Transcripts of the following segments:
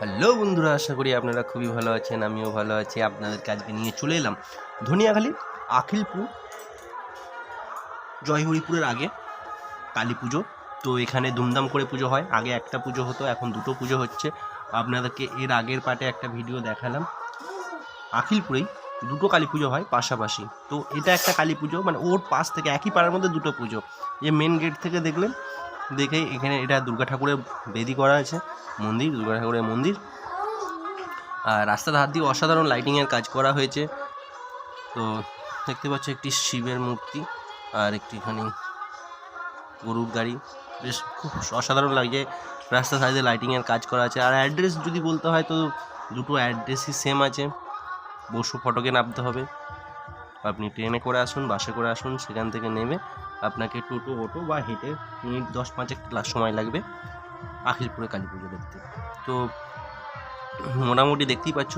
Hello বন্ধুরা, আশা করি আপনারা খুবই ভালো আছেন, আমিও ভালো আছি। আপনাদেরকে আজকে নিয়ে চলে এলাম ধনিয়াখালী, আখিলপুর, জয়হরিপুরের আগে কালী পুজো। তো এখানে ধুমধাম করে পুজো হয়। আগে একটা পুজো হতো, এখন দুটো পুজো হচ্ছে। আপনাদেরকে এর আগের পার্টে একটা ভিডিও দেখালাম। আখিলপুরেই দুটো কালী পুজো হয় পাশাপাশি। তো এটা একটা কালী পুজো মানে ওর পাশ থেকে একই পাড়ার মধ্যে দুটো পুজো। যে মেন গেট থেকে দেখলেন দেখে এখানে এটা দুর্গা ঠাকুরের বেদি করা আছে মন্দির, দুর্গা ঠাকুরের মন্দির। আর রাস্তার হাত দিয়ে অসাধারণ লাইটিংয়ের কাজ করা হয়েছে। তো দেখতে পাচ্ছ একটি শিবের মূর্তি আর একটি এখানে গরুর গাড়ি। বেশ খুব অসাধারণ লাগছে রাস্তার সাইডে লাইটিংয়ের কাজ করা আছে। আর অ্যাড্রেস যদি বলতে হয় তো দুটো অ্যাড্রেসই সেম আছে। বসু ফটকে নামতে হবে। আপনি ট্রেনে করে আসুন বাসে করে আসুন, সেখান থেকে নেমে আপনাকে টোটো, অটো বা হেঁটে মিনিট দশ পাঁচেক সময় লাগবে আখিলপুরে কালী পুজো দেখতে। তো মোটামুটি দেখতেই পাচ্ছ,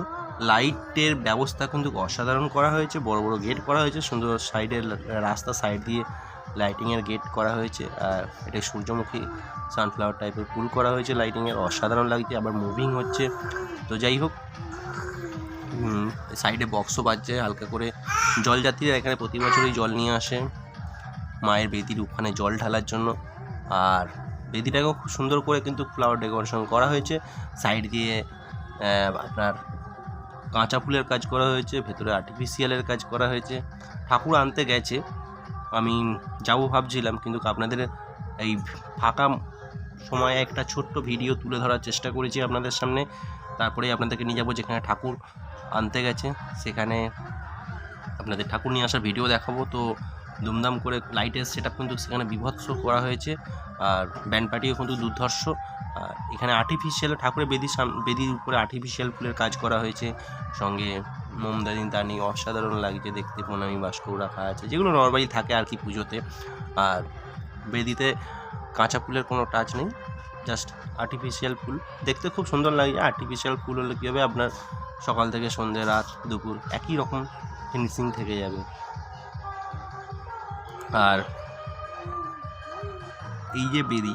লাইটের ব্যবস্থা কিন্তু অসাধারণ করা হয়েছে, বড় বড় গেট করা হয়েছে, সুন্দর সাইডের রাস্তা সাইড দিয়ে লাইটিংয়ের গেট করা হয়েছে, আর এটা সূর্যমুখী সানফ্লাওয়ার টাইপের ফুল করা হয়েছে লাইটিংয়ের, অসাধারণ লাগছে, আবার মুভিং হচ্ছে। তো যাই হোক সাইডে বক্সও বাজছে, হালকা করে জল জলযাত্রীরা এখানে প্রতি বছরই জল নিয়ে আসে। মায়ের বেদির ওখানে জল ঢালার জন্য। আর বেদিটাকেও খুব সুন্দর করে কিন্তু ফ্লাওয়ার ডেকোরেশন করা হয়েছে। সাইড দিয়ে আপনার কাঁচা ফুলের কাজ করা হয়েছে, ভেতরে আর্টিফিশিয়ালের কাজ করা হয়েছে। ঠাকুর আনতে গেছে। আমি যাব ভাবছিলাম, কিন্তু আপনাদের এই ফাঁকা সময়ে একটা ছোট্ট ভিডিও তুলে ধরার চেষ্টা করেছি আপনাদের সামনে। তারপরে আপনাদেরকে নিয়ে যাব যেখানে ঠাকুর আনতে গেছে। সেখানে আপনাদের ঠাকুর নিয়ে আসার ভিডিও দেখাবো। তো দুমদাম করে লাইটের সেট কিন্তু সেখানে বিভৎস করা হয়েছে। আর ব্যান্ড পার্টিও কিন্তু দুর্ধর্ষ। এখানে আর্টিফিশিয়াল ঠাকুরের সাম, বেদির উপরে আর্টিফিশিয়াল ফুলের কাজ করা হয়েছে। সঙ্গে মোমদানি, দানি অসাধারণ লাগছে দেখতে। প্রণামী বাস্কও রাখা আছে। যেগুলো নর্মালি থাকে আর কি পুজোতে। আর বেদিতে কাঁচা ফুলের কোনো টাচ নেই। জাস্ট আর্টিফিশিয়াল ফুল। দেখতে খুব সুন্দর লাগে। আর্টিফিশিয়াল ফুল হলে কী হবে? আপনার সকাল থেকে সন্ধে, রাত, দুপুর একই রকম ফিনিশিং থেকে যাবে। আর এই যে বেদি,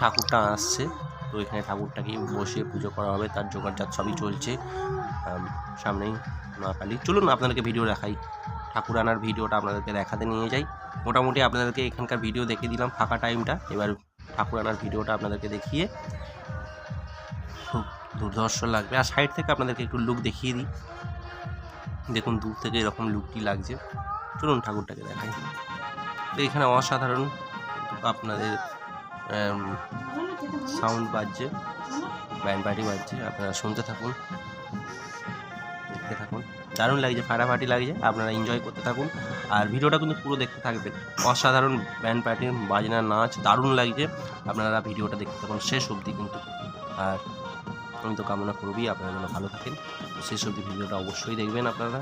ঠাকুরটা আসছে, তো এখানে ঠাকুরটাকে বসিয়ে পুজো করা হবে, তার জোগাড়জাত সবই চলছে। সামনেই মা কালী। চলুন আপনাদেরকে ভিডিও দেখাই। ঠাকুর আনার ভিডিওটা আপনাদেরকে দেখাতে নিয়ে যাই। মোটামুটি আপনাদেরকে এখানকার ভিডিও দেখিয়ে দিলাম, ফাঁকা টাইমটা এবার ঠাকুর আনার ভিডিওটা আপনাদেরকে দেখিয়ে খুব দুর্ধর্ষ লাগবে। আর সাইড থেকে আপনাদেরকে একটু লুক দেখিয়ে দিই। দেখুন, দূর থেকে এরকম লুকটি লাগছে। চলুন ঠাকুরটাকে দেখাই। তো এখানে অসাধারণ আপনাদের সাউন্ড বাজছে ব্যান্ড পার্টি বাজছে, আপনারা শুনতে থাকুন, দেখতে থাকুন। দারুণ লাগছে, ফাটাফাটি লাগছে, আপনারা এনজয় করতে থাকুন। আর ভিডিওটা কিন্তু পুরো দেখতে থাকবেন। অসাধারণ ব্যান্ড পার্টির বাজনা, নাচ, দারুণ লাগছে, আপনারা ভিডিওটা দেখতে থাকুন, শেষ অবধি কিন্তু। আর আমি তো কামনা করবি আপনারা যেন ভালো থাকেন। শেষ অবধি ভিডিওটা অবশ্যই দেখবেন আপনারা।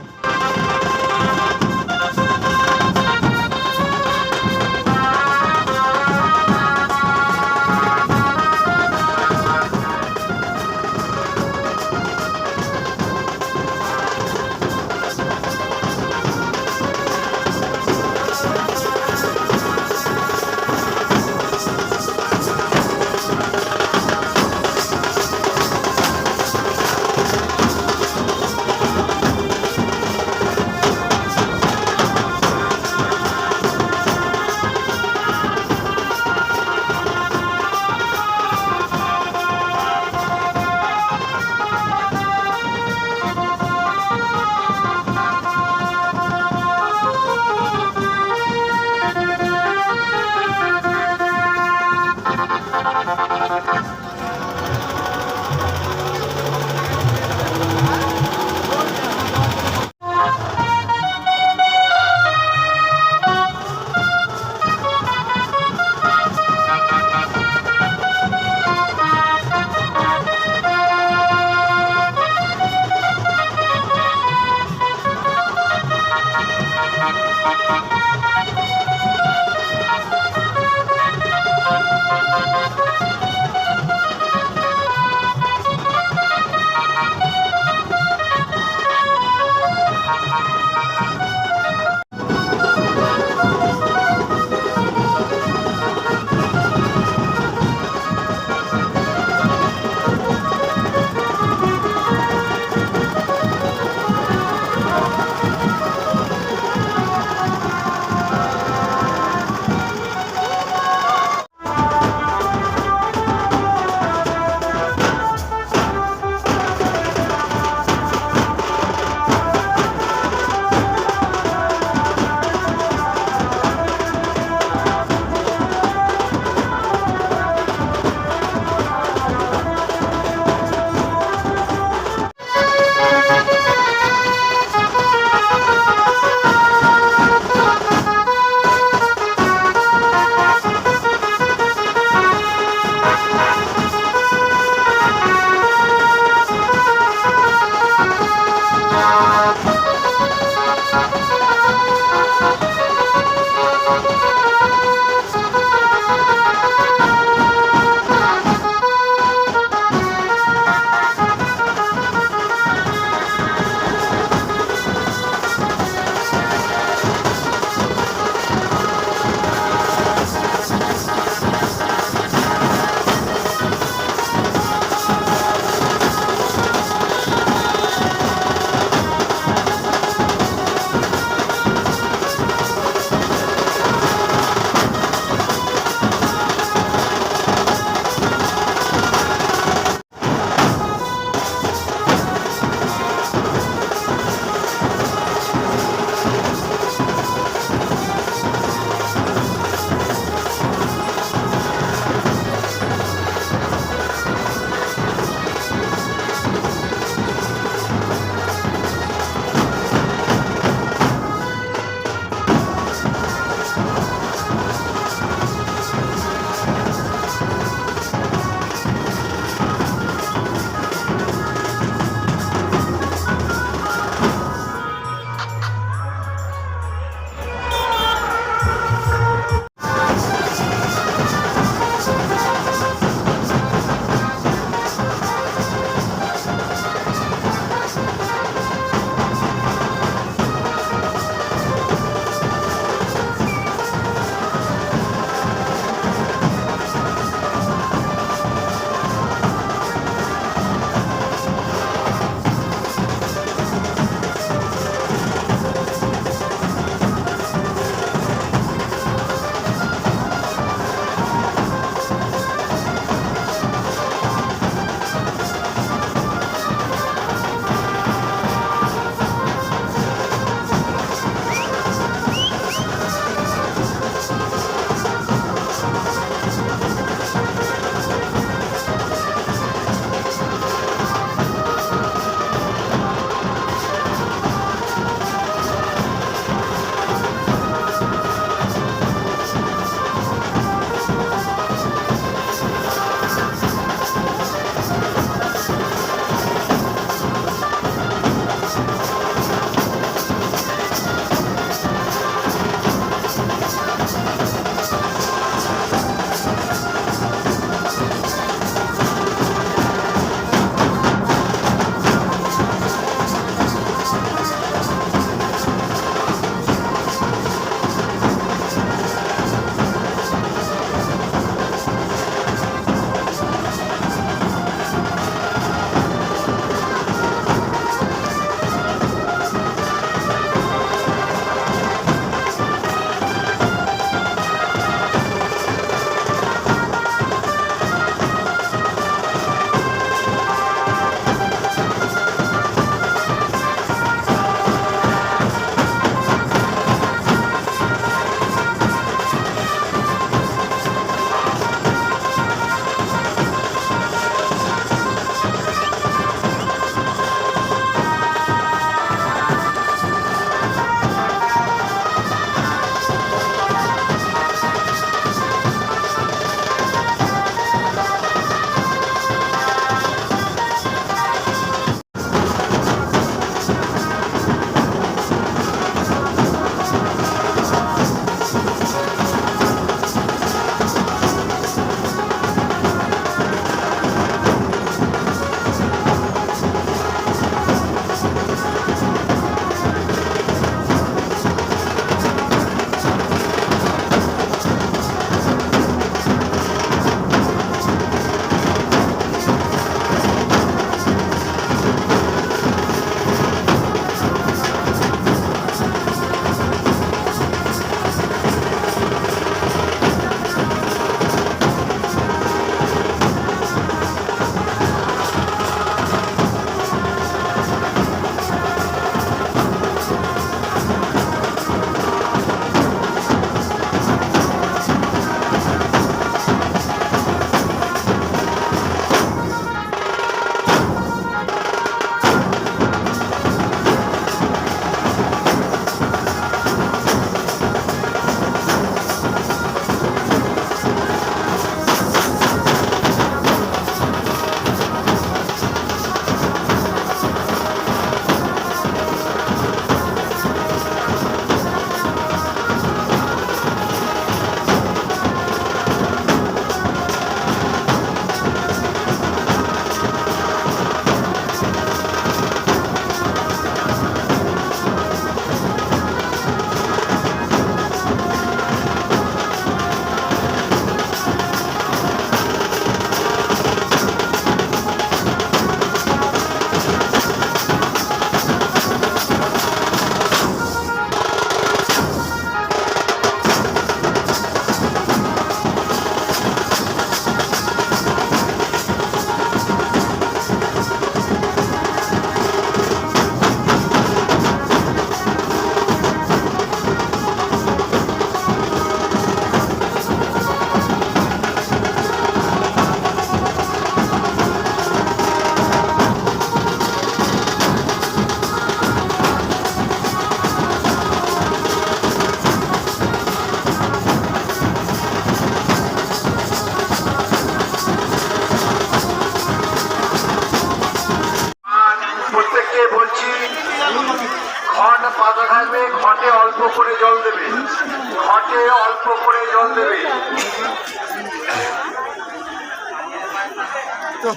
তো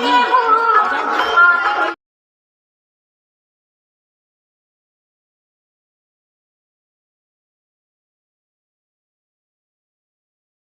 Yeah.